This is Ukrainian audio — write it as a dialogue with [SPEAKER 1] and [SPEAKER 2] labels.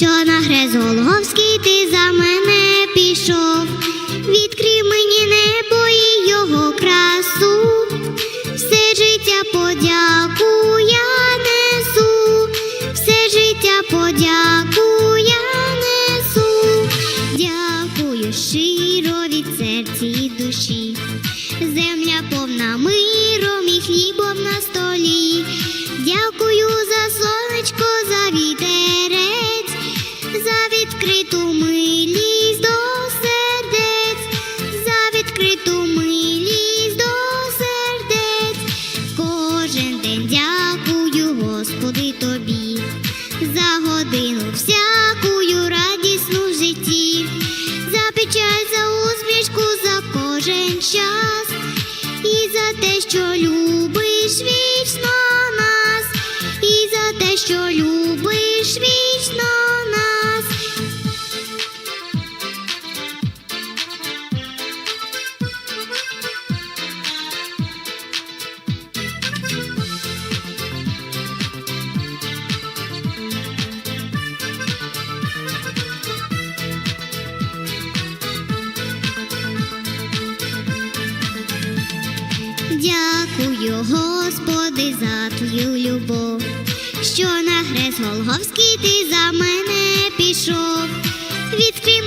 [SPEAKER 1] що на хрест Голговський ти за мене пішов. Відкрий мені небо і його красу, все життя подяку я несу, все життя подяку я несу, дякую щиро від серця і душі. Земля повна миром і хлібом за годину всякую радісну в житті, за печаль, за усмішку, за кожен час. І за те, що любиш Дякую, Господи, за твою любов, що на хрест Голговський ти за мене пішов. Відкрий